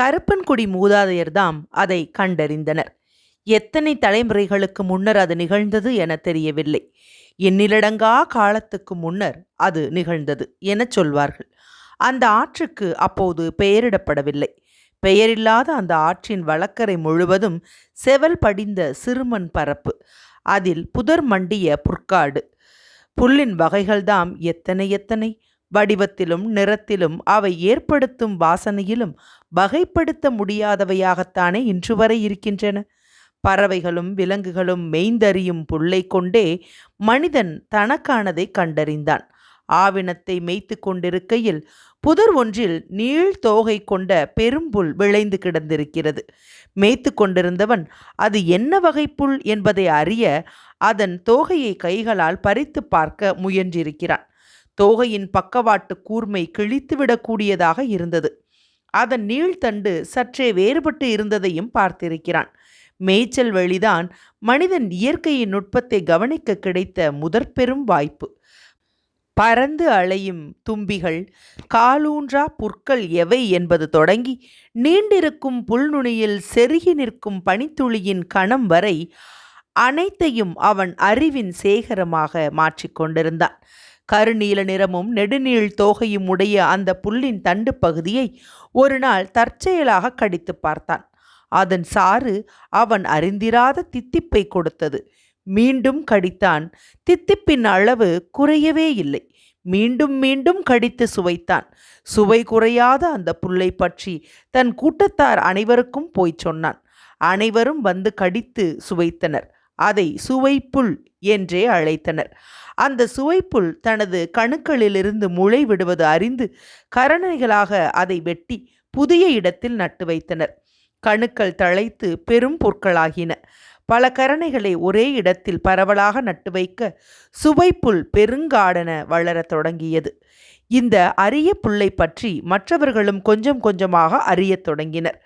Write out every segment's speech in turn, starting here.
கருப்பன்குடி மூதாதையர்தாம் அதை கண்டறிந்தனர். எத்தனை தலைமுறைகளுக்கு முன்னர் அது நிகழ்ந்தது என தெரியவில்லை. எண்ணிலடங்கா காலத்துக்கு முன்னர் அது நிகழ்ந்தது எனச் சொல்வார்கள். அந்த ஆற்றுக்கு அப்போது பெயரிடப்படவில்லை. பெயரில்லாத அந்த ஆற்றின் வழக்கரை முழுவதும் செவல் படிந்த சிறுமண் பரப்பு. அதில் புதர் மண்டிய புற்காடு. புல்லின் வகைகள்தாம் எத்தனை எத்தனை? வடிவத்திலும் நிறத்திலும் அவை ஏற்படுத்தும் வாசனையிலும் வகைப்படுத்த முடியாதவையாகத்தானே இன்று வரை இருக்கின்றன. பறவைகளும் விலங்குகளும் மெய்ந்தறியும் புல்லை கொண்டே மனிதன் தனக்கானதை கண்டறிந்தான். ஆவினத்தை மேய்த்து கொண்டிருக்கையில் புதர் ஒன்றில் நீள் தோகை கொண்ட பெரும்புல் விளைந்து கிடந்திருக்கிறது. மேய்த்து கொண்டிருந்தவன் அது என்ன வகை புல்? என்பதை அறிய அதன் தோகையை கைகளால் பறித்து பார்க்க முயன்றிருக்கிறான். தோகையின் பக்கவாட்டு கூர்மை கிழித்துவிடக்கூடியதாக இருந்தது. அதன் நீள்தண்டு சற்றே வேறுபட்டு இருந்ததையும் பார்த்திருக்கிறான். மேய்ச்சல் வழிதான் மனிதன் இயற்கையின் நுட்பத்தை கவனிக்க கிடைத்த முதற்பெரும் வாய்ப்பு. பறந்து அலையும் தும்பிகள் காலூன்றா புற்கள் எவை என்பது தொடங்கி நீண்டிருக்கும் புல்நுனியில் செருகி நிற்கும் பனித்துளியின் கணம் வரை அனைத்தையும் அவன் அறிவின் சேகரமாக மாற்றிக்கொண்டிருந்தான் கருநீல நிறமும் நெடுநீள் தோகையும் உடைய அந்த புல்லின் தண்டு பகுதியை ஒரு நாள் தற்செயலாக கடித்து பார்த்தான். அதன் சாறு அவன் அறிந்திராத தித்திப்பை கொடுத்தது. மீண்டும் கடித்தான். தித்திப்பின் அளவு குறையவே இல்லை. மீண்டும் மீண்டும் கடித்து சுவைத்தான். சுவை குறையாத அந்த புல்லை பற்றி தன் கூட்டத்தார் அனைவருக்கும் போய்ச் சொன்னான். அனைவரும் வந்து கடித்து சுவைத்தனர். அதை சுவைப்புல் என்றே அழைத்தனர். அந்த சுவைப்புல் தனது கணுக்களிலிருந்து முளை விடுவது அறிந்து கரணைகளாக அதை வெட்டி புதிய இடத்தில் நட்டு வைத்தனர். கணுக்கள் தழைத்து பெரும் பொருட்களாகின பல கரணைகளை ஒரே இடத்தில் பரவலாக நட்டு வைக்க சுவைப்புல் பெருங்காடென வளரத் தொடங்கியது. இந்த அரிய புல்லை பற்றி மற்றவர்களும் கொஞ்சம் கொஞ்சமாக அறியத் தொடங்கினர்.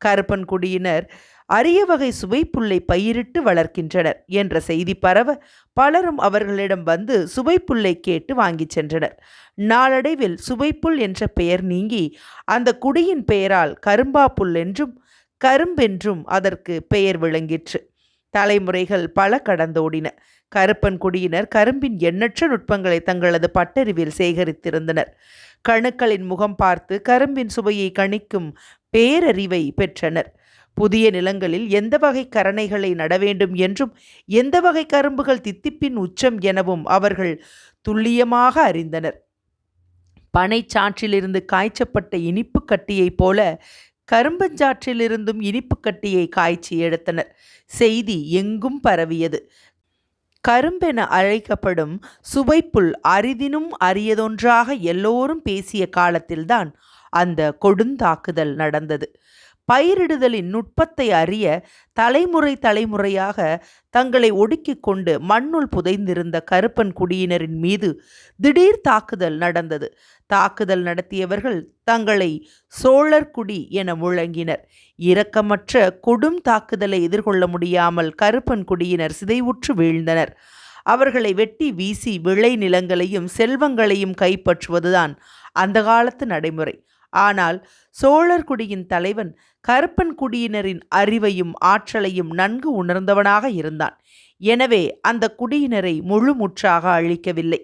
கருப்பன்குடியினர் அரிய வகை சுவைப்புல்லை பயிரிட்டு வளர்க்கின்றனர் என்ற செய்தி பரவ பலரும் அவர்களிடம் வந்து சுவைப்புல்லை கேட்டு வாங்கிச் சென்றனர். நாளடைவில் சுவைப்புல் என்ற பெயர் நீங்கி அந்த குடியின் பெயரால் கரும்பா புல் என்றும் கரும்பென்றும் அதற்கு பெயர் விளங்கிற்று. தலைமுறைகள் பல கடந்தோடின. கருப்பன் குடியினர் கரும்பின் எண்ணற்ற நுட்பங்களை தங்களது பட்டறிவில் சேகரித்திருந்தனர். கணுக்களின் முகம் பார்த்து கரும்பின் சுவையை கணிக்கும் பேரறிவை பெற்றனர். புதிய நிலங்களில் எந்த வகை கரணைகளை நட வேண்டும் என்றும் எந்த வகை கரும்புகள் தித்திப்பின் உச்சம் எனவும் அவர்கள் துல்லியமாக அறிந்தனர். பனைச்சாற்றிலிருந்து காய்ச்சப்பட்ட இனிப்பு கட்டியைப் போல கரும்பஞ்சாற்றிலிருந்தும் இனிப்பு கட்டியை காய்ச்சி எடுத்தனர். செய்தி எங்கும் பரவியது. கரும்பென அழைக்கப்படும் சுவைப்புல் அரிதினும் அரியதொன்றாக எல்லோரும் பேசிய காலத்தில்தான் அந்த கொடுந்தாக்குதல் நடந்தது. பயிரிடுதலின் நுட்பத்தை அறிய தலைமுறை தலைமுறையாக தங்களை ஒடுக்கிக் கொண்டு மண்ணுள் புதைந்திருந்த கருப்பன் குடியினரின் மீது திடீர் தாக்குதல் நடந்தது. தாக்குதல் நடத்தியவர்கள் தங்களை சோழர்குடி என முழங்கினர். இரக்கமற்ற கொடும் தாக்குதலை எதிர்கொள்ள முடியாமல் கருப்பன் குடியினர் சிதைவுற்று வீழ்ந்தனர். அவர்களை வெட்டி வீசி விளை நிலங்களையும் செல்வங்களையும் கைப்பற்றுவதுதான் அந்த காலத்து நடைமுறை. ஆனால் சோழர்குடியின் தலைவன் கருப்பன் குடியினரின் அறிவையும் ஆற்றலையும் நன்கு உணர்ந்தவனாக இருந்தான். எனவே அந்த குடியினரை முழுமுற்றாக அழிக்கவில்லை.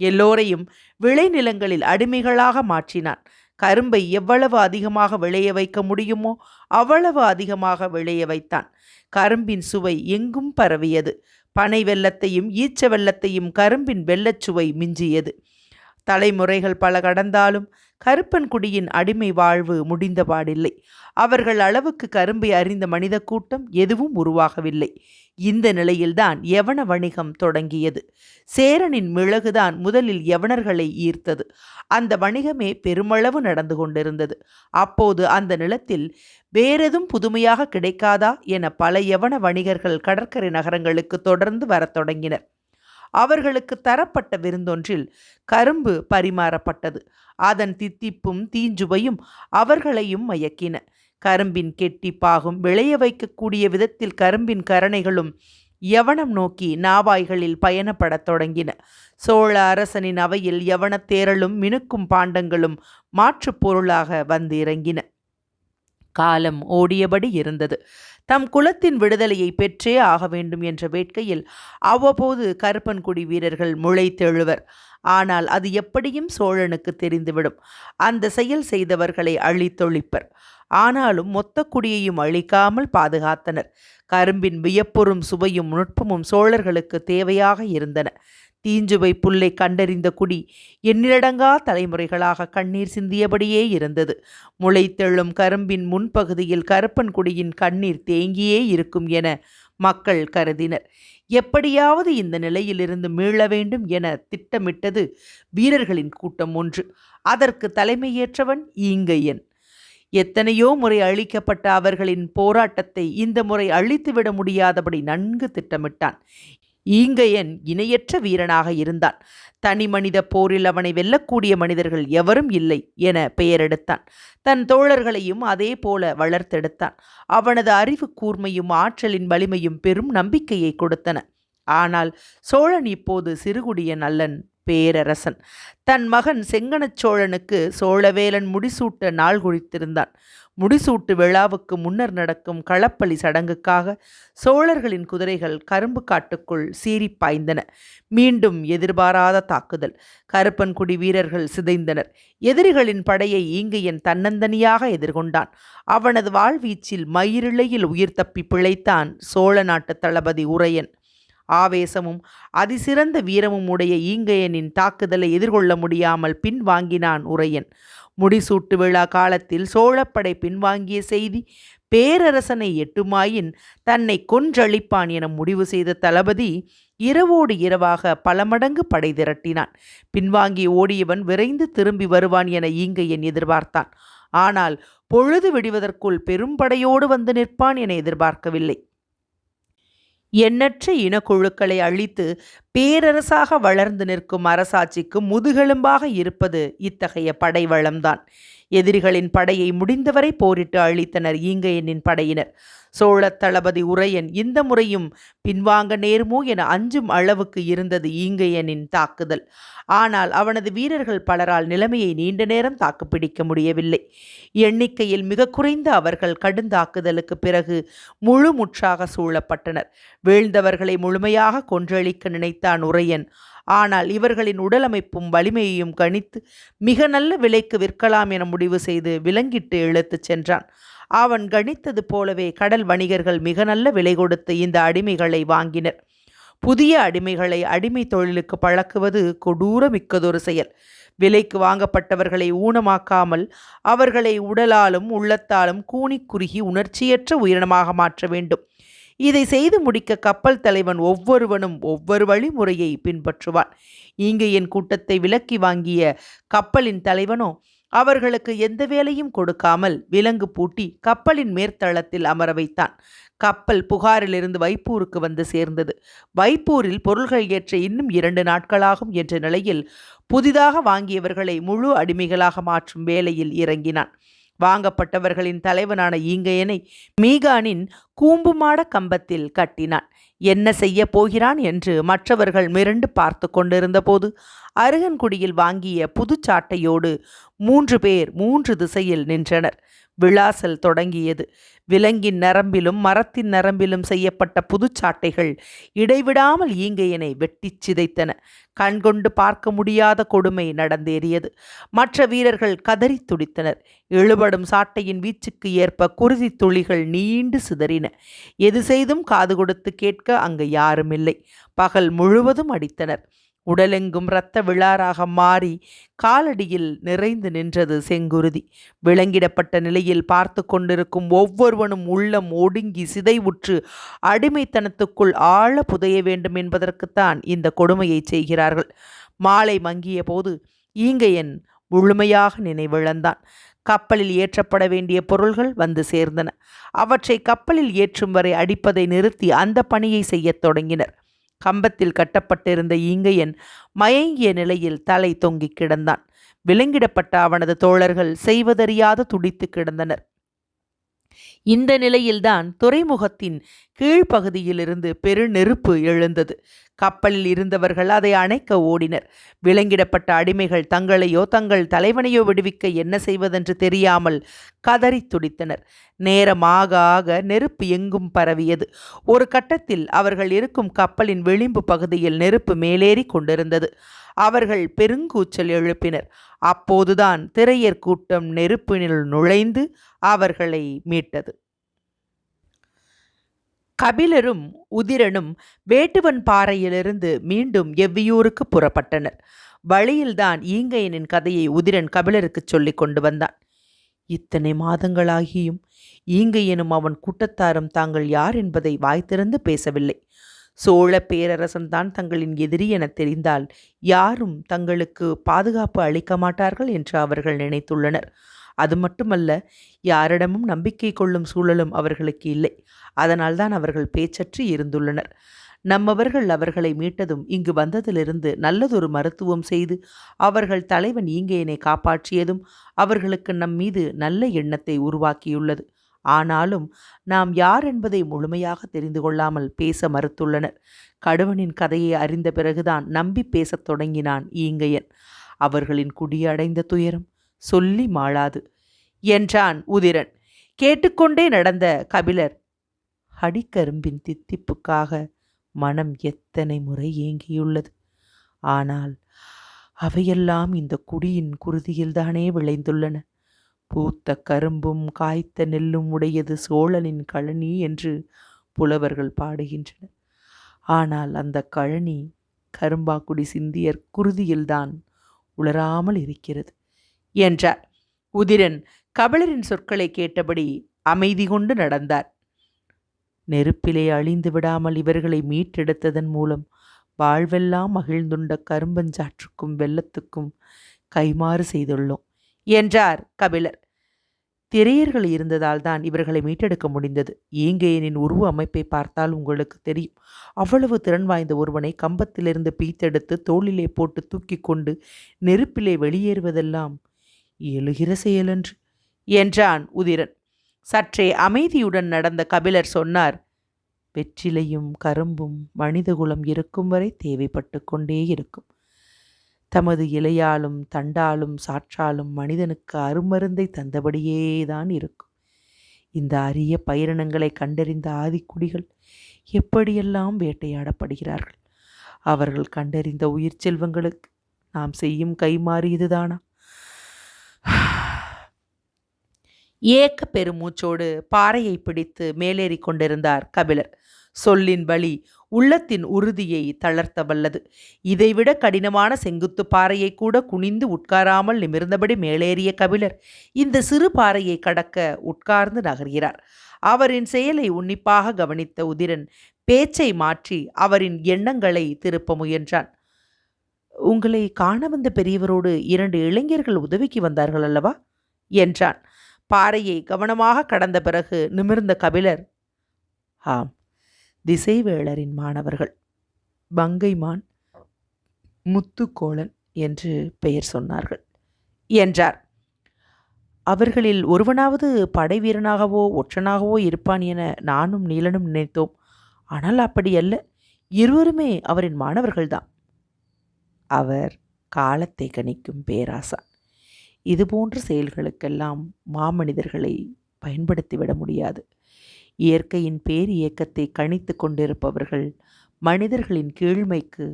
எல்லோரையும் விளைநிலங்களில் அடிமைகளாக மாற்றினான். கரும்பை எவ்வளவு அதிகமாக விளைய வைக்க முடியுமோ அவ்வளவு அதிகமாக விளைய வைத்தான். கரும்பின் சுவை எங்கும் பரவியது. பனை வெள்ளத்தையும் ஈச்ச வெள்ளத்தையும் கரும்பின் வெள்ளச்சுவை மிஞ்சியது. தலைமுறைகள் பல கடந்தாலும் கருப்பன்குடியின் அடிமை வாழ்வு முடிந்தபாடில்லை. அவர்கள் அளவுக்கு கரும்பை அறிந்த மனித கூட்டம் எதுவும் உருவாகவில்லை. இந்த நிலையில்தான் யவன வணிகம் தொடங்கியது. சேரனின் மிளகுதான் முதலில் யவனர்களை ஈர்த்தது. அந்த வணிகமே பெருமளவு நடந்து கொண்டிருந்தது. அப்போது அந்த நிலத்தில் வேறெதும் புதுமையாக கிடைக்காதா என பல யவன வணிகர்கள் கடற்கரை நகரங்களுக்கு தொடர்ந்து வரத் தொடங்கினர். அவர்களுக்கு தரப்பட்ட விருந்தொன்றில் கரும்பு பரிமாறப்பட்டது. அதன் தித்திப்பும் தீஞ்சுவையும் அவர்களையும் மயக்கின. கரும்பின் கெட்டி பாகும் விளைய வைக்கக்கூடிய விதத்தில் கரும்பின் கரணைகளும் யவனம் நோக்கி நாவாய்களில் பயணப்படத் தொடங்கின. சோழ அரசனின் அவையில் யவனத் தேரலும் மினுக்கும் பாண்டங்களும் மாற்றுப் பொருளாக வந்து இறங்கின. காலம் ஓடியபடி இருந்தது. தம் குலத்தின் விடுதலையை பெற்றே ஆக வேண்டும் என்ற வேட்கையில் அவ்வப்போது கருப்பன்குடி வீரர்கள் முளைத்தெழுவர். ஆனால் அது எப்படியும் சோழனுக்கு தெரிந்துவிடும். அந்த செயல் செய்தவர்களை அழித்தொழிப்பர். ஆனாலும் மொத்த குடியையும் அழிக்காமல் பாதுகாத்தனர். கரும்பின் வியப்புறும் சுவையும் நுட்பமும் சோழர்களுக்கு தேவையாக இருந்தன. தீஞ்சுவை புல்லை கண்டறிந்த குடி எண்ணிலடங்கா தலைமுறைகளாக கண்ணீர் சிந்தியபடியே இருந்தது. முளைத்தெழும் கரும்பின் முன்பகுதியில் கருப்பன் குடியின் கண்ணீர் தேங்கியே இருக்கும் என மக்கள் கருதினர். எப்படியாவது இந்த நிலையிலிருந்து மீள வேண்டும் என திட்டமிட்டது வீரர்களின் கூட்டம் ஒன்று. அதற்கு தலைமையேற்றவன் ஈங்கையன். எத்தனையோ முறை அழிக்கப்பட்ட அவர்களின் போராட்டத்தை இந்த முறை அழித்துவிட முடியாதபடி நன்கு திட்டமிட்டான். ஈங்கையன் இணையற்ற வீரனாக இருந்தான். தனி மனித போரில் அவனை வெல்லக்கூடிய மனிதர்கள் எவரும் இல்லை என பெயரெடுத்தான். தன் தோழர்களையும் அதே போல வளர்த்தெடுத்தான். அவனது அறிவு கூர்மையும் ஆற்றலின் வலிமையும் பெரும் நம்பிக்கையை கொடுத்தன. ஆனால் சோழன் இப்போது சிறுகுடியன் அல்லன். பேரரசன். தன் மகன் செங்கனச் சோழனுக்கு சோழவேலன் முடிசூட்ட நாள் குறித்திருந்தான் முடிசூட்டு விழாவுக்கு முன்னர் நடக்கும் களப்பலி சடங்குக்காக சோழர்களின் குதிரைகள் கரும்பு காட்டுக்குள் சீறி பாய்ந்தன. மீண்டும் எதிர்பாராத தாக்குதல். கருப்பன்குடி வீரர்கள் சிதைந்தனர். எதிரிகளின் படையை ஈங்கையன் தன்னந்தனியாக எதிர்கொண்டான். அவனது வாழ்வீச்சில் மயிரிழையில் உயிர் தப்பி பிழைத்தான் சோழ நாட்டு தளபதி உரையன். ஆவேசமும் அதிசிறந்த வீரமும் உடைய ஈங்கையனின் தாக்குதலை எதிர்கொள்ள முடியாமல் பின்வாங்கினான் உரையன். முடிசூட்டு விழா காலத்தில் சோழப்படை பின்வாங்கிய செய்தி பேரரசனை எட்டுமாயின் தன்னை கொன்றளிப்பான் என முடிவு செய்த தளபதி இரவோடு இரவாக பல மடங்கு படை திரட்டினான். பின்வாங்கி ஓடியவன் விரைந்து திரும்பி வருவான் என ஈங்கையன் எதிர்பார்த்தான். ஆனால் பொழுது விடுவதற்குள் பெரும்படையோடு வந்து நிற்பான் என எதிர்பார்க்கவில்லை. எண்ணற்ற இனக்குழுக்களை அழித்து பேரரசாக வளர்ந்து நிற்கும் அரசாட்சிக்கு முதுகெலும்பாக இருப்பது இத்தகைய படை வளம்தான் எதிரிகளின் படையை முடிந்தவரை போரிட்டு அழித்தனர் ஈங்கையனின் படையினர். சோழத் தளபதி உரையன் இந்த முறையும் பின்வாங்க நேருமோ என அஞ்சும் அளவுக்கு இருந்தது ஈங்கையனின் தாக்குதல். ஆனால் அவனது வீரர்கள் பலரால் நிலைமையை நீண்ட நேரம் தாக்குப்பிடிக்க முடியவில்லை. எண்ணிக்கையில் மிக குறைந்த அவர்கள் கடுந்தாக்குதலுக்கு பிறகு முழு முற்றாக சூழப்பட்டனர். வீழ்ந்தவர்களை முழுமையாக கொன்றளிக்க நினைத்தான் உரையன். ஆனால் இவர்களின் உடலமைப்பும் வலிமையையும் கணித்து மிக நல்ல விலைக்கு விற்கலாம் என முடிவு செய்து விலங்கிட்டு இழுத்துச் சென்றான். அவன் கணித்தது போலவே கடல் வணிகர்கள் மிக நல்ல விலை கொடுத்து இந்த அடிமைகளை வாங்கினர். புதிய அடிமைகளை அடிமை தொழிலுக்கு பழக்குவது கொடூரமிக்கதொரு செயல். விலைக்கு வாங்கப்பட்டவர்களை ஊனமாக்காமல் அவர்களை உடலாலும் உள்ளத்தாலும் கூனி குறுகி உணர்ச்சியற்ற உயிரினமாக மாற்ற வேண்டும். இதை செய்து முடிக்க கப்பல் தலைவன் ஒவ்வொருவனும் ஒவ்வொரு வழிமுறையை பின்பற்றுவான். இங்கு என் கூட்டத்தை விலக்கி வாங்கிய கப்பலின் தலைவனோ அவர்களுக்கு எந்த வேலையும் கொடுக்காமல் விலங்கு பூட்டி கப்பலின் மேற்தளத்தில் அமர வைத்தான். கப்பல் புகாரிலிருந்து வைப்பூருக்கு வந்து சேர்ந்தது. வைப்பூரில் பொருள்கள் ஏற்ற இன்னும் இரண்டு நாட்களாகும் என்ற நிலையில் புதிதாக வாங்கியவர்களை முழு அடிமைகளாக மாற்றும் வேலையில் இறங்கினான். வாங்கப்பட்டவர்களின் தலைவனான ஈங்கையனை மீகானின் கூம்புமாட கம்பத்தில் கட்டினான். என்ன செய்ய போகிறான்? என்று மற்றவர்கள் மிரண்டு பார்த்து கொண்டிருந்தபோது அருகன்குடியில் வாங்கிய புதுச்சாட்டையோடு மூன்று பேர் மூன்று திசையில் நின்றனர். விளாசல் தொடங்கியது. விலங்கின் நரம்பிலும் மரத்தின் நரம்பிலும் செய்யப்பட்ட புதுச்சாட்டைகள் இடைவிடாமல் ஈங்கையனை வெட்டிச் சிதைத்தன. கண்கொண்டு பார்க்க முடியாத கொடுமை நடந்தேறியது. மற்ற வீரர்கள் கதறி துடித்தனர். இழுபடும் சாட்டையின் வீச்சுக்கு ஏற்ப குருதி துளிகள் நீண்டு சிதறின. எது செய்தும் காது கொடுத்து கேட்க அங்கு யாருமில்லை. பகல் முழுவதும் அடித்தனர். உடலெங்கும் இரத்த விழாராக மாறி காலடியில் நிறைந்து நின்றது செங்குருதி. விலங்கிடப்பட்ட நிலையில் பார்த்து கொண்டிருக்கும் ஒவ்வொருவனும் உள்ளம் ஒடுங்கி சிதைவுற்று அடிமைத்தனத்துக்குள் ஆழ புதைய வேண்டும் என்பதற்குத்தான் இந்த கொடுமையை செய்கிறார்கள். மாலை மங்கிய போது ஈங்கையன் முழுமையாக நினைவிழந்தான். கப்பலில் ஏற்றப்பட வேண்டிய பொருள்கள் வந்து சேர்ந்தன. அவற்றை கப்பலில் ஏற்றும் வரை அடிப்பதை நிறுத்தி அந்த பணியை செய்யத் தொடங்கினர். கம்பத்தில் கட்டப்பட்டிருந்த ஈங்கையன் மயங்கிய நிலையில் தலை தொங்கிக் கிடந்தான். விலங்கிடப்பட்ட அவனது தோழர்கள் செய்வதறியாது துடித்து கிடந்தனர். இந்த நிலையில்தான் துறைமுகத்தின் கீழ்ப்பகுதியிலிருந்து பெருநெருப்பு எழுந்தது. கப்பலில் இருந்தவர்கள் அதை அணைக்க ஓடினர். விலங்கிடப்பட்ட அடிமைகள் தங்களையோ தங்கள் தலைவனையோ விடுவிக்க என்ன செய்வதென்று தெரியாமல் கதறி துடித்தனர். நேரமாக ஆக நெருப்பு எங்கும் பரவியது. ஒரு கட்டத்தில் அவர்கள் இருக்கும் கப்பலின் விளிம்பு பகுதியில் நெருப்பு மேலேறி கொண்டிருந்தது. அவர்கள் பெருங்கூச்சல் எழுப்பினர். அப்போதுதான் திரையர் கூட்டம் நெருப்பினில் நுழைந்து அவர்களை மீட்டது. கபிலரும் உதிரனும் வேட்டுவன் பாறையிலிருந்து மீண்டும் எவ்வியூருக்கு புறப்பட்டனர். வழியில்தான் ஈங்கையனின் கதையை உதிரன் கபிலருக்கு சொல்லிக் கொண்டு வந்தான். இத்தனை மாதங்களாகியும் ஈங்கையனும் அவன் கூட்டத்தாரும் தாங்கள் யார் என்பதை வாய் திறந்து பேசவில்லை. சோழ பேரரசன்தான் தங்களின் எதிரி என தெரிந்தால் யாரும் தங்களுக்கு பாதுகாப்பு அளிக்க மாட்டார்கள் என்று அவர்கள் நினைத்துள்ளனர். அது மட்டுமல்ல யாரிடமும் நம்பிக்கை கொள்ளும் சூழலும் அவர்களுக்கு இல்லை. அதனால்தான் அவர்கள் பேச்சற்று இருந்துள்ளனர். நம்மவர்கள் அவர்களை மீட்டதும் இங்கு வந்ததிலிருந்து நல்லதொரு மருத்துவம் செய்து அவர்கள் தலைவன் ஈங்கையனை காப்பாற்றியதும் அவர்களுக்கு நம் மீது நல்ல எண்ணத்தை உருவாக்கியுள்ளது. ஆனாலும் நாம் யார் என்பதை முழுமையாக தெரிந்து கொள்ளாமல் பேச மறுத்துள்ளனர். கடுவனின் கதையை அறிந்த பிறகுதான் நம்பி பேசத் தொடங்கினான் ஈங்கையன். அவர்களின் குடியடைந்த துயரம் சொல்லி மாளாது. என்றான் உதிரன். கேட்டுக்கொண்டே நடந்த கபிலர். அடிக்கரும்பின் தித்திப்புக்காக மனம் எத்தனை முறை ஏங்கியுள்ளது. ஆனால் அவையெல்லாம் இந்த குடியின் குருதியில்தானே விளைந்துள்ளன. பூத்த கரும்பும் காய்த்த நெல்லும் உடையது சோழனின் கழனி என்று புலவர்கள் பாடுகின்றனர். ஆனால் அந்த கழனி கரும்பாக்குடி சிந்தியர் குருதியில்தான் உளராமல் இருக்கிறது என்றார். உதிரன் கபிலரின் சொற்களை கேட்டபடி அமைதி கொண்டு நடந்தார். நெருப்பிலே அழிந்து விடாமல் இவர்களை மீட்டெடுத்ததன் மூலம் வாழ்வெல்லாம் மகிழ்ந்துண்ட கரும்பஞ்சாற்றுக்கும் வெள்ளத்துக்கும் கைமாறு செய்துள்ளோம். என்றார் கபிலர். திரையர்கள் இருந்ததால் தான் இவர்களை மீட்டெடுக்க முடிந்தது. ஈங்கையனின் உருவ அமைப்பை பார்த்தால் உங்களுக்கு தெரியும். அவ்வளவு திறன் வாய்ந்த ஒருவனை கம்பத்திலிருந்து பீத்தெடுத்து தோளிலே போட்டு தூக்கி கொண்டு நெருப்பிலே வெளியேறுவதெல்லாம் எழுகிற செயலன்று என்றான் உதிரன். சற்றே அமைதியுடன் நடந்த கபிலர் சொன்னார் வெற்றிலையும் கரும்பும் மனிதகுலம் இருக்கும் வரை தேவைப்பட்டு கொண்டே இருக்கும். தமது இலையாலும் தண்டாலும் சாற்றாலும் மனிதனுக்கு அருமருந்தை தந்தபடியே தான் இருக்கும். இந்த அரிய பயிரினங்களை கண்டறிந்த ஆதிக்குடிகள் எப்படியெல்லாம் வேட்டையாடப்படுகிறார்கள்? அவர்கள் கண்டறிந்த உயிர் செல்வங்களுக்கு நாம் செய்யும் கைமாறி இதுதானா? ஏக்க பெருமூச்சோடு பாறையை பிடித்து மேலேறி கொண்டிருந்தார் கபிலர். சொல்லின் வழி உள்ளத்தின் உறுதியை தளர்த்த வல்லது இதைவிட கடினமான செங்குத்து பாறையை கூட குனிந்து உட்காராமல் நிமிர்ந்தபடி மேலேறிய கபிலர் இந்த சிறு பாறையை கடக்க உட்கார்ந்து நகர்கிறார். அவரின் செயலை உன்னிப்பாக கவனித்த உதிரன் பேச்சை மாற்றி அவரின் எண்ணங்களை திருப்ப முயன்றான். உங்களை காண வந்த பெரியவரோடு இரண்டு இளைஞர்கள் உதவிக்கு வந்தார்கள் அல்லவா? என்றான். பாறையை கவனமாக கடந்த பிறகு நிமிர்ந்த கபிலர் ஆம் திசைவேளரின் மாணவர்கள். பங்கைமான் முத்துக்கோளன் என்று பெயர் சொன்னார்கள். என்றார். அவர்களில் ஒருவனாவது படை வீரனாகவோ ஒற்றனாகவோ இருப்பான் என நானும் நீலனும் நினைத்தோம். ஆனால் அப்படி அல்ல. இருவருமே அவரின் மாணவர்கள்தான். அவர் காலத்தை கணிக்கும் பேராசான். இதுபோன்ற செயல்களுக்கெல்லாம் மாமனிதர்களை பயன்படுத்திவிட முடியாது. இயற்கையின் பேர் இயக்கத்தை கணித்து கொண்டிருப்பவர்கள் மனிதர்களின் கீழ்மைக்கு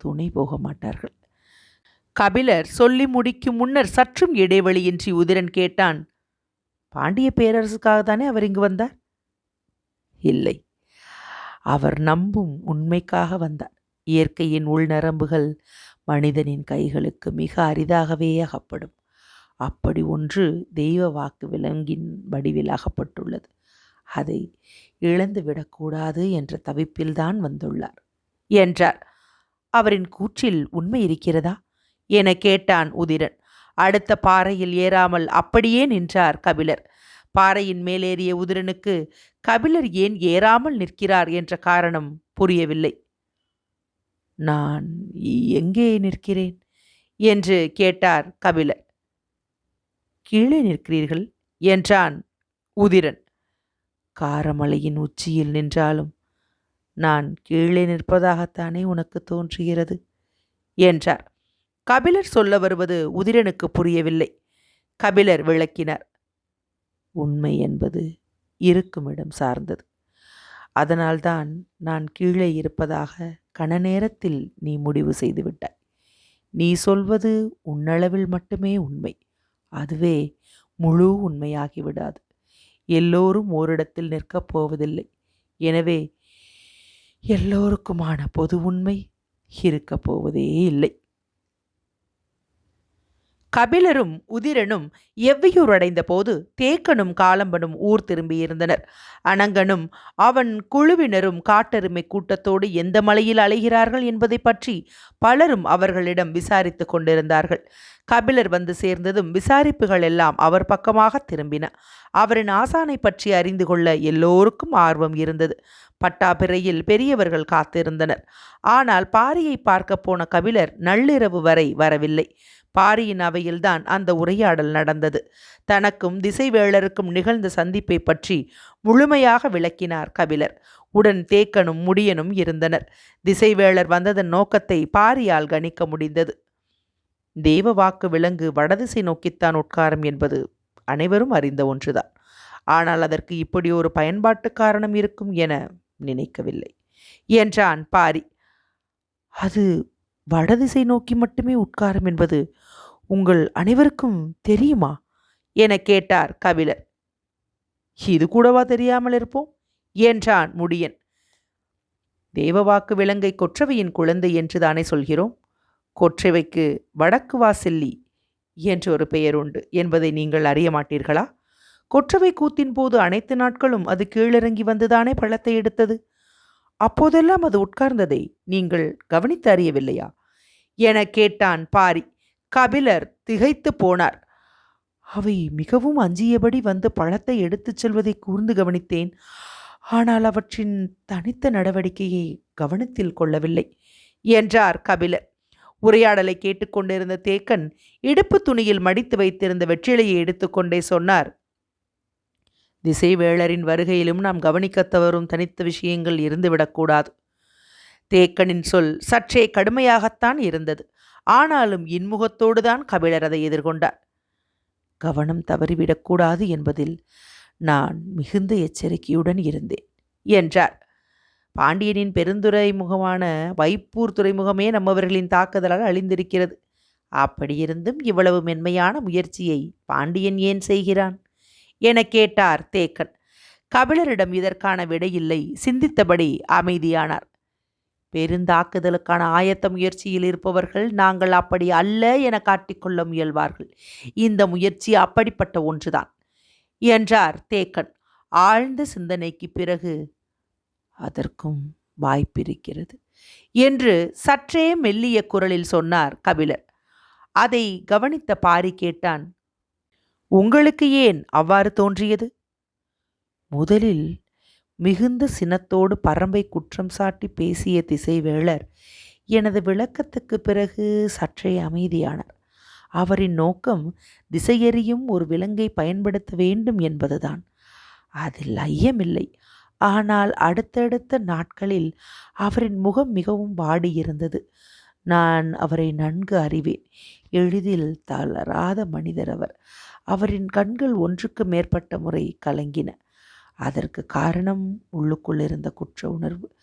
துணை போக மாட்டார்கள். கபிலர் சொல்லி முடிக்கும் முன்னர் சற்றும் இடைவெளியின்றி உதிரன் கேட்டான் பாண்டிய பேரரசுக்காக தானே அவர் இங்கு வந்தார்? இல்லை அவர் நம்பும் உண்மைக்காக வந்தார். இயற்கையின் உள்நரம்புகள் மனிதனின் கைகளுக்கு மிக அரிதாகவே அகப்படும். அப்படி ஒன்று தெய்வ வாக்கு விலங்கின் வடிவில் அகப்பட்டுள்ளது. அதை இழந்து விடக்கூடாது என்ற தவிப்பில்தான் வந்துள்ளார். என்றார். அவரின் கூற்றில் உண்மை இருக்கிறதா? என கேட்டான் உதிரன். அடுத்த பாறையில் ஏறாமல் அப்படியே நின்றார் கபிலர். பாறையின் மேலேறிய உதிரனுக்கு கபிலர் ஏன் ஏறாமல் நிற்கிறார் என்ற காரணம் புரியவில்லை. நான் எங்கே நிற்கிறேன்? என்று கேட்டார் கபிலர். கீழே நிற்கிறீர்கள் என்றான் உதிரன். காரமலையின் உச்சியில் நின்றாலும் நான் கீழே நிற்பதாகத்தானே உனக்கு தோன்றுகிறது? என்றார். கபிலர் சொல்ல வருவது உதிரனுக்கு புரியவில்லை. கபிலர் விளக்கினார் உண்மை என்பது இருக்குமிடம் சார்ந்தது. அதனால்தான் நான் கீழே இருப்பதாக கன நேரத்தில் நீ முடிவு செய்துவிட்டாய் நீ சொல்வது உன்னளவில் மட்டுமே உண்மை. அதுவே முழு உண்மையாகிவிடாது எல்லோரும் ஓரிடத்தில் நிற்கப் போவதில்லை. எனவே எல்லோருக்குமான பொது உண்மை இருக்கப் போவதே இல்லை. கபிலரும் உதிரனும் எவ்வியூர் அடைந்த போது தேக்கனும் காலம்பனும் ஊர் திரும்பியிருந்தனர். அனங்கனும் அவன் குழுவினரும் காட்டெருமை கூட்டத்தோடு எந்த மலையில் அலைகிறார்கள் என்பதை பற்றி பலரும் அவர்களிடம் விசாரித்து கொண்டிருந்தார்கள். கபிலர் வந்து சேர்ந்ததும் விசாரிப்புகள் எல்லாம் அவர் பக்கமாக திரும்பின. அவரின் ஆசானை பற்றி அறிந்து கொள்ள எல்லோருக்கும் ஆர்வம் இருந்தது. பட்டாபிறையில் பெரியவர்கள் காத்திருந்தனர். ஆனால் பாரியை பார்க்க போன கபிலர் நள்ளிரவு வரை வரவில்லை. பாரியின் அவையில்தான் அந்த உரையாடல் நடந்தது. தனக்கும் திசைவேளருக்கும் நிகழ்ந்த சந்திப்பை பற்றி முழுமையாக விளக்கினார் கபிலர். உடன் தேக்கனும் முடியனும் இருந்தனர். திசைவேளர் வந்ததன் நோக்கத்தை பாரியால் கணிக்க முடிந்தது. தேவ வாக்கு விலங்கு வடதிசை நோக்கித்தான் உட்காரம் என்பது அனைவரும் அறிந்த ஒன்றுதான். ஆனால் அதற்கு இப்படி ஒரு பயன்பாட்டு காரணம் இருக்கும் என நினைக்கவில்லை என்றான் பாரி. அது வடதிசை நோக்கி மட்டுமே உட்காரம் என்பது உங்கள் அனைவருக்கும் தெரியுமா? என கேட்டார் கபிலர். இது கூடவா தெரியாமல் இருப்போம்? என்றான் முடியன். தேவவாக்கு விலங்கை கொற்றவையின் குழந்தை என்று தானே சொல்கிறோம்? கொற்றவைக்கு வடக்கு வாசில்லி என்று ஒரு பெயர் உண்டு என்பதை நீங்கள் அறிய மாட்டீர்களா? கொற்றவை கூத்தின் போது அனைத்து நாட்களும் அது கீழிறங்கி வந்துதானே பழத்தை எடுத்தது? அப்போதெல்லாம் அது உட்கார்ந்ததை நீங்கள் கவனித்து அறியவில்லையா? என கேட்டான் பாரி. கபிலர் திகைத்து போனார். அவை மிகவும் அஞ்சியபடி வந்து பழத்தை எடுத்துச் செல்வதை கூர்ந்து கவனித்தேன். ஆனால் அவற்றின் தனித்த நடவடிக்கையை கவனத்தில் கொள்ளவில்லை என்றார் கபிலர். உரையாடலை கேட்டுக்கொண்டிருந்த தேக்கன் இடுப்பு துணியில் மடித்து வைத்திருந்த வெற்றிலையை எடுத்துக்கொண்டே சொன்னார். திசைவேளரின் வருகையிலும் நாம் கவனிக்கத் தவறும் தனித்த விஷயங்கள் இருந்துவிடக்கூடாது தேக்கனின் சொல் சற்றே கடுமையாகத்தான் இருந்தது. ஆனாலும் இன்முகத்தோடு தான் கபிலர் அதை எதிர்கொண்டார். கவனம் தவறிவிடக்கூடாது என்பதில் நான் மிகுந்த எச்சரிக்கையுடன் இருந்தேன் என்றார். பாண்டியனின் பெருந்துறைமுகமான வைப்பூர் துறைமுகமே நம்மவர்களின் தாக்குதலால் அழிந்திருக்கிறது. அப்படியிருந்தும் இவ்வளவு மென்மையான முயற்சியை பாண்டியன் ஏன் செய்கிறான்? என கேட்டார் தேக்கன். கபிலரிடம் இதற்கான விடையில்லை சிந்தித்தபடி அமைதியானார். பெருந்தாக்குதலுக்கான ஆயத்த முயற்சியில் இருப்பவர்கள் நாங்கள் அப்படி அல்ல என காட்டிக்கொள்ள முயல்வார்கள். இந்த முயற்சி அப்படிப்பட்ட ஒன்றுதான். என்றார் தேக்கன். ஆழ்ந்த சிந்தனைக்கு பிறகு அதற்கும் வாய்ப்பிருக்கிறது என்று சற்றே மெல்லிய குரலில் சொன்னார் கபிலர். அதை கவனித்த பாரி கேட்டான் உங்களுக்கு ஏன் அவ்வாறு தோன்றியது? முதலில் மிகுந்த சினத்தோடு பரம்பை குற்றம் சாட்டி பேசிய திசைவேளர் எனது விளக்கத்துக்கு பிறகு சற்றே அமைதியானார். அவரின் நோக்கம் திசையறியும் ஒரு விலங்கை பயன்படுத்த வேண்டும் என்பதுதான். அதில் ஐயமில்லை. ஆனால் அடுத்தடுத்த நாட்களில் அவரின் முகம் மிகவும் வாடியிருந்தது. நான் அவரை நன்கு அறிவேன். எளிதில் தளராத மனிதர் அவர். அவரின் கண்கள் ஒன்றுக்கு மேற்பட்ட முறை கலங்கின. அதற்கு காரணம் உள்ளுக்குள் இருந்த குற்ற உணர்வு.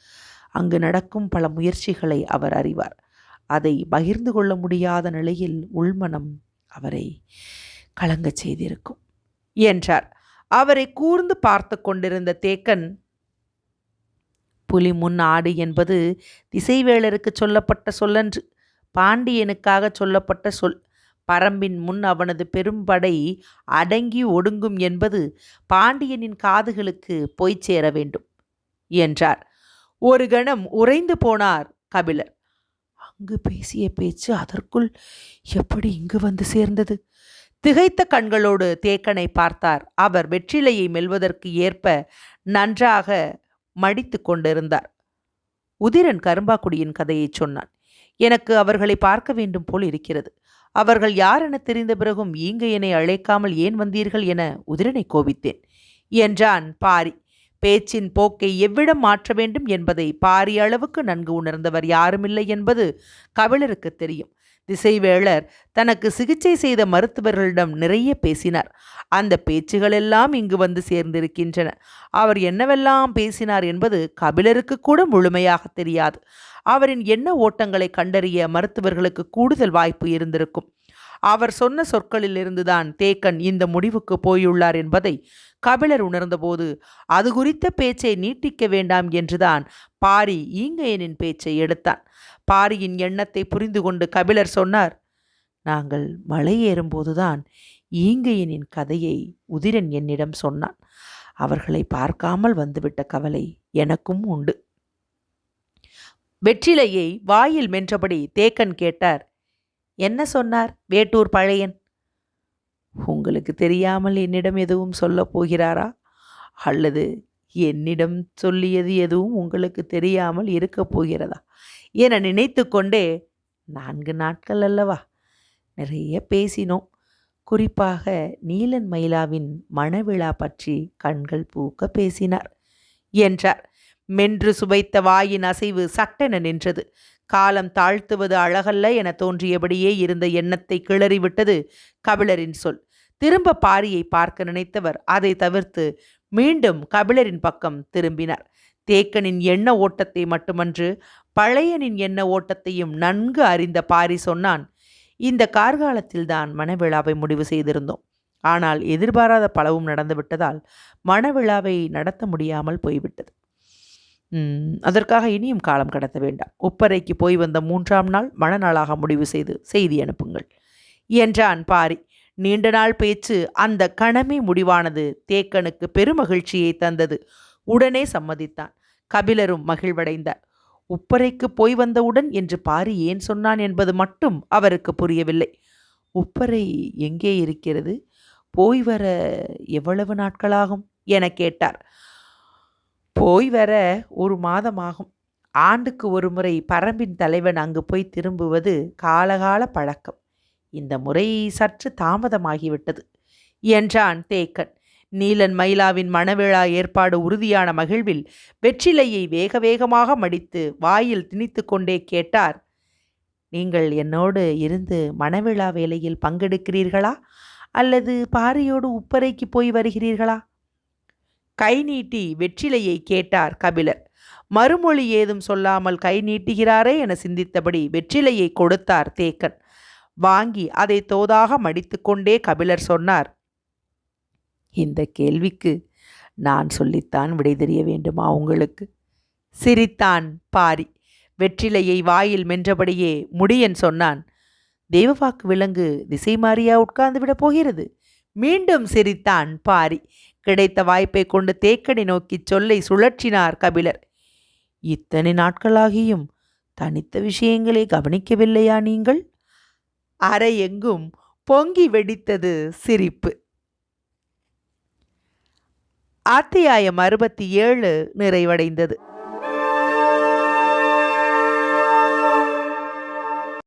அங்கு நடக்கும் பல முயற்சிகளை அவர் அறிவார். அதை பகிர்ந்து கொள்ள முடியாத நிலையில் உள்மனம் அவரை கலங்கச் செய்திருக்கும் என்றார். அவரை கூர்ந்து பார்த்து கொண்டிருந்த தேக்கன் புலி முன் ஆடு என்பது திசைவேளருக்கு சொல்லப்பட்ட சொல்லன்று பாண்டியனுக்காக சொல்லப்பட்ட சொல் பரம்பின் முன் அவனது பெரும்படை அடங்கி ஒடுங்கும் என்பது பாண்டியனின் காதுகளுக்கு போய்ச் சேர வேண்டும் என்றார். ஒரு கணம் உறைந்து போனார் கபிலர். அங்கு பேசிய பேச்சு அதற்குள் எப்படி இங்கு வந்து சேர்ந்தது? திகைத்த கண்களோடு தேக்கனை பார்த்தார். அவர் வெற்றிலையை மெல்வதற்கு ஏற்ப நன்றாக மடித்து கொண்டிருந்தார். உதிரன் கரும்பாக்குடியின் கதையைச் சொன்னான். எனக்கு அவர்களை பார்க்க வேண்டும் போல் இருக்கிறது. அவர்கள் யார் என தெரிந்த பிறகும் ஈங்கையனை அழைக்காமல் ஏன் வந்தீர்கள் என உதிரனை கோபித்தேன். என்றான் பாரி. பேச்சின் போக்கை எவ்விடம் மாற்ற வேண்டும் என்பதை பாரி அளவுக்கு நன்கு உணர்ந்தவர் யாருமில்லை என்பது கபிலருக்கு தெரியும். திசைவேளர் தனக்கு சிகிச்சை செய்த மருத்துவர்களிடம் நிறைய பேசினார். அந்த பேச்சுகளெல்லாம் இங்கு வந்து சேர்ந்திருக்கின்றன. அவர் என்னவெல்லாம் பேசினார் என்பது கபிலருக்கு கூட முழுமையாக தெரியாது. அவரின் எண்ண ஓட்டங்களை கண்டறிய மருத்துவர்களுக்கு கூடுதல் வாய்ப்பு இருந்திருக்கும். அவர் சொன்ன சொற்களிலிருந்துதான் தேக்கன் இந்த முடிவுக்கு போயுள்ளார் என்பதை கபிலர் உணர்ந்தபோது அது குறித்த பேச்சை நீட்டிக்க வேண்டாம் என்றுதான் பாரி ஈங்கையனின் பேச்சை எடுத்தான். பாரியின் எண்ணத்தை புரிந்து கொண்டு கபிலர் சொன்னார் நாங்கள் மலை ஏறும்போதுதான் ஈங்கையனின் கதையை உதிரன் என்னிடம் சொன்னான். அவர்களை பார்க்காமல் வந்துவிட்ட கவலை எனக்கும் உண்டு. வெற்றிலையை வாயில் மென்றபடி தேக்கன் கேட்டார் என்ன சொன்னார் வேட்டூர் பழையன்? உங்களுக்கு தெரியாமல் என்னிடம் எதுவும் சொல்லப் போகிறாரா? அல்லது என்னிடம் சொல்லியது எதுவும் உங்களுக்கு தெரியாமல் இருக்கப் போகிறதா? என நினைத்து கொண்டே நான்கு நாட்கள் அல்லவா? நிறைய பேசினோம். குறிப்பாக நீலன் மயிலாவின் மணவிழா பற்றி கண்கள் பூக்க பேசினார் என்றார். மென்று சுவைத்த வாயின் அசைவு சட்டென நின்றது. காலம் தாழ்த்துவது அழகல்ல என தோன்றியபடியே இருந்த எண்ணத்தை கிளறிவிட்டது கபிலரின் சொல். திரும்ப பாரியை பார்க்க நினைத்தவர் அதை தவிர்த்து மீண்டும் கபிலரின் பக்கம் திரும்பினார். தேக்கனின் எண்ண ஓட்டத்தை மட்டுமன்று பழையனின் எண்ண ஓட்டத்தையும் நன்கு அறிந்த பாரி சொன்னான் இந்த கார்காலத்தில்தான் மனவிழாவை முடிவு செய்திருந்தோம். ஆனால் எதிர்பாராத பலவும் நடந்துவிட்டதால் மனவிழாவை நடத்த முடியாமல் போய்விட்டது. அதற்காக இனியும் காலம் கடத்த வேண்டாம். உப்பரைக்கு போய் வந்த மூன்றாம் நாள் மணநாளாக முடிவு செய்து செய்தி அனுப்புங்கள் என்றான் பாரி. நீண்ட நாள் பேச்சு அந்த கணமே முடிவானது. தேக்கனுக்கு பெருமகிழ்ச்சியை தந்தது. உடனே சம்மதித்தான். கபிலரும் மகிழ்வடைந்தார். உப்பரைக்கு போய் வந்தவுடன் என்று பாரி ஏன் சொன்னான் என்பது மட்டும் அவருக்கு புரியவில்லை. உப்பரை எங்கே இருக்கிறது? போய் வர எவ்வளவு நாட்களாகும்? என கேட்டார். போய் வர ஒரு மாதம் ஆகும் ஆண்டுக்கு ஒரு முறை பரம்பின் தலைவன் அங்கு போய் திரும்புவது காலகால பழக்கம். இந்த முறை சற்று தாமதமாகிவிட்டது என்றான் தேக்கன். நீலன் மயிலாவின் மணவிழா ஏற்பாடு உறுதியான மகிழ்வில் வெற்றிலையை வேக வேகமாக மடித்து வாயில் திணித்து கொண்டே கேட்டார். நீங்கள் என்னோடு இருந்து மணவிழா வேலையில் பங்கெடுக்கிறீர்களா? அல்லது பாரியோடு உப்பரைக்கு போய் வருகிறீர்களா? கை நீட்டி வெற்றிலையை கேட்டார் கபிலர். மறுமொழி ஏதும் சொல்லாமல் கை நீட்டுகிறாரே என சிந்தித்தபடி வெற்றிலையை கொடுத்தார் தேக்கன். வாங்கி அதை தோதாக மடித்துக்கொண்டே கபிலர் சொன்னார். இந்த கேள்விக்கு நான் சொல்லித்தான் விடை தெரிய வேண்டுமா உங்களுக்கு சிரித்தான் பாரி. வெற்றிலையை வாயில் மென்றபடியே முடியன் சொன்னான் தெய்வவாக்கு விலங்கு திசை மாறியா உட்கார்ந்து விட போகிறது? மீண்டும் சிரித்தான் பாரி. கிடைத்த வாய்ப்பை கொண்டு தேக்கடி நோக்கி சொல்லை சுழற்றினார் கபிலர். இத்தனை நாட்களாகியும் தனித்த விஷயங்களை கவனிக்கவில்லையா நீங்கள்? அறை எங்கும் பொங்கி வெடித்தது சிரிப்பு. அத்தியாயம் அறுபத்தி ஏழு நிறைவடைந்தது.